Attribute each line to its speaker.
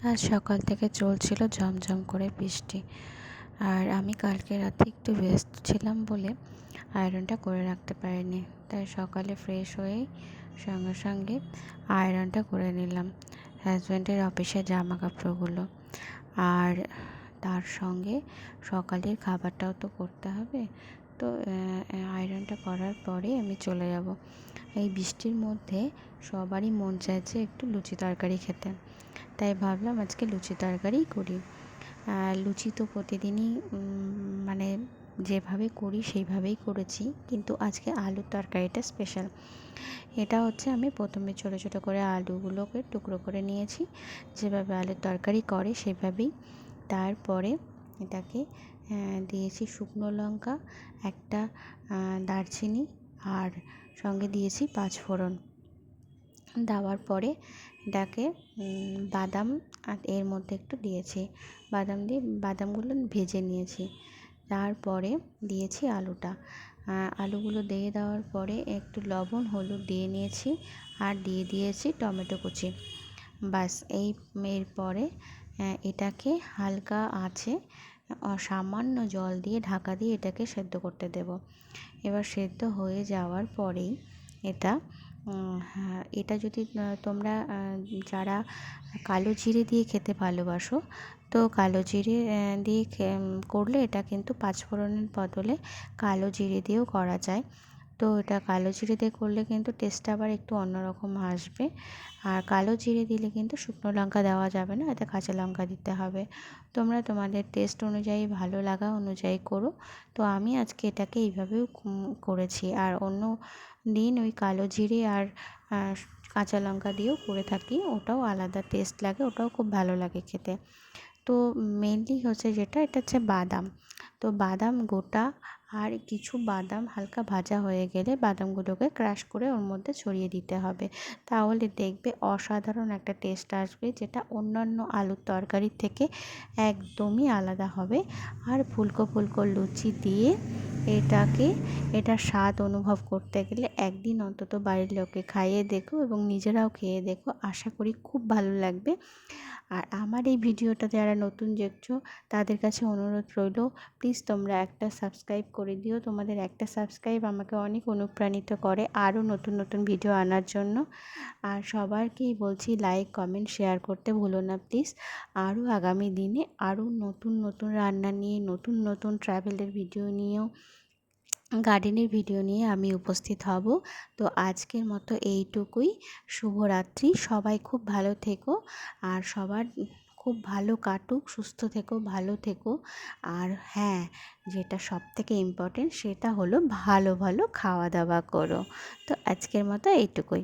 Speaker 1: আজ সকাল থেকে চলছিল ঝমঝম করে বৃষ্টি। আর আমি কালকে রাতে একটু ব্যস্ত ছিলাম বলে আয়রনটা করে রাখতে পারিনি। তাই সকালে ফ্রেশ হয়েই সঙ্গে সঙ্গে আয়রনটা করে নিলাম। হাজব্যান্ডের অফিসের জামা কাপড়গুলো আর তার সঙ্গে সকালের খাবারটাও তো করতে হবে। তো আয়রনটা করার পরে আমি চলে যাব। এই বৃষ্টির মধ্যে সবারই মন চাইছে একটু লুচি তরকারি খেতে। তাই ভাবলাম আজকে লুচি তরকারি করি। লুচি তো প্রতিদিনই মানে যেভাবে করি সেইভাবেই করেছি, কিন্তু আজকে আলুর তরকারিটা স্পেশাল এটা হচ্ছে আমি প্রথমে ছোটো ছোটো করে আলুগুলোকে টুকরো করে নিয়েছি, যেভাবে আলুর তরকারি করে সেভাবেই। তারপরে এটাকে দিয়েছি শুকনো লঙ্কা, একটা দারচিনি, আর সঙ্গে দিয়েছি পাঁচ ফোড়ন দেওয়ার পরে এটাকে বাদাম আর এর মধ্যে একটু দিয়েছি। বাদাম দিয়ে বাদামগুলো ভেজে নিয়েছি। তারপরে দিয়েছি আলুটা। আলুগুলো দিয়ে দেওয়ার পরে একটু লবণ, হলুদ দিয়ে নিয়েছি আর দিয়ে দিয়েছি টমেটো কুচি। বাস এই এরপরে এটাকে হালকা আছে সামান্য জল দিয়ে ঢাকা দিয়ে এটাকে সেদ্ধ করতে দেব। এবার সেদ্ধ হয়ে যাওয়ার পরেই এটা এটা যদি তোমরা যারা কালো জিরে দিয়ে খেতে ভালোবাসো, তো কালো জিরে দিয়ে করলে এটা কিন্তু পাঁচফোড়নের বদলে কালো জিরে দিয়েও করা যায়। তো এটা কালো জিরে দিয়ে করলে কিন্তু টেস্টটা আবার একটু অন্যরকম আসবে। আর কালো জিরে দিলে কিন্তু শুকনো লঙ্কা দেওয়া যাবে না, এতে কাঁচা লঙ্কা দিতে হবে। তোমরা তোমাদের টেস্ট অনুযায়ী, ভালো লাগা অনুযায়ী করো। তো আমি আজকে এটাকে এইভাবেও করেছি। আর অন্য দিন ওই কালো জিরে আর কাঁচা লঙ্কা দিয়েও করে থাকি। ওটাও আলাদা টেস্ট লাগে, ওটাও খুব ভালো লাগে খেতে। তো মেনলি হচ্ছে যেটা, এটা হচ্ছে বাদাম। তো বাদাম গোটা আর কিছু বাদাম হালকা ভাজা হয়ে গেলে বাদামগুলোকে ক্রাশ করে ওর মধ্যে ছড়িয়ে দিতে হবে। তাহলে দেখবে অসাধারণ একটা টেস্ট আসবে, যেটা অন্যান্য আলুর তরকারির থেকে একদমই আলাদা হবে। আর ফুলকো ফুলকো লুচি দিয়ে এটাকে এটা স্বাদ অনুভব করতে গেলে একদিন অন্তত বাড়ির লোককে খাইয়ে দেখো এবং নিজেরাও খেয়ে দেখো। আশা করি খুব ভালো লাগবে। আর আমার এই ভিডিওটা যারা নতুন দেখছ, তাদের কাছে অনুরোধ রইল প্লিজ তোমরা একটা সাবস্ক্রাইব করে দিও। তোমাদের একটা সাবস্ক্রাইব আমাকে অনেক অনুপ্রাণিত করে আরও নতুন নতুন ভিডিও আনার জন্য। আর সবারকেই বলছি লাইক কমেন্ট শেয়ার করতে ভুলো না প্লিজ আরও আগামী দিনে আরও নতুন নতুন রান্না নিয়ে, নতুন নতুন ট্রাভেলের ভিডিও নিয়েও গার্ডেনের ভিডিও নিয়ে আমি উপস্থিত হব। তো আজকের মতো এইটুকুই। শুভরাত্রি। সবাই খুব ভালো থেকো। আর সবার খুব ভালো কাটুক, সুস্থ থেকো, ভালো থেকো। আর হ্যাঁ যেটা সব থেকে ইম্পর্টেন্ট সেটা হলো ভালো ভালো খাওয়া দাওয়া করো। তো আজকের মতো এইটুকুই।